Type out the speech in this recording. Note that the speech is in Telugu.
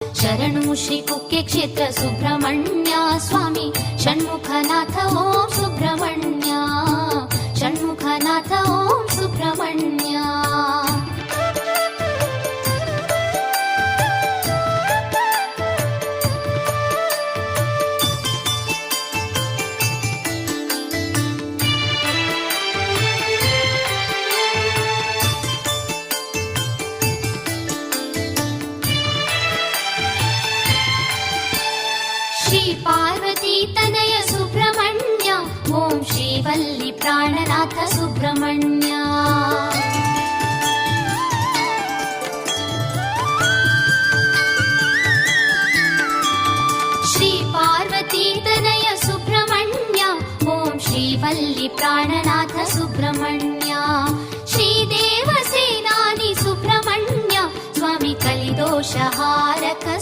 శరణు శ్రీ కుక్య క్షేత్ర సుబ్రహ్మణ్య స్వామి. श्री पार्वती तनय सुब्रह्मण्य ॐ श्रीवल्ली प्राणनाथ सुब्रह्मण्या श्री पार्वती तनय सुब्रह्मण्य ॐ श्रीवल्ली प्राणनाथ सुब्रह्मण्या श्रीदेवसेनानि सुब्रह्मण्य स्वामी कलिदोषहारक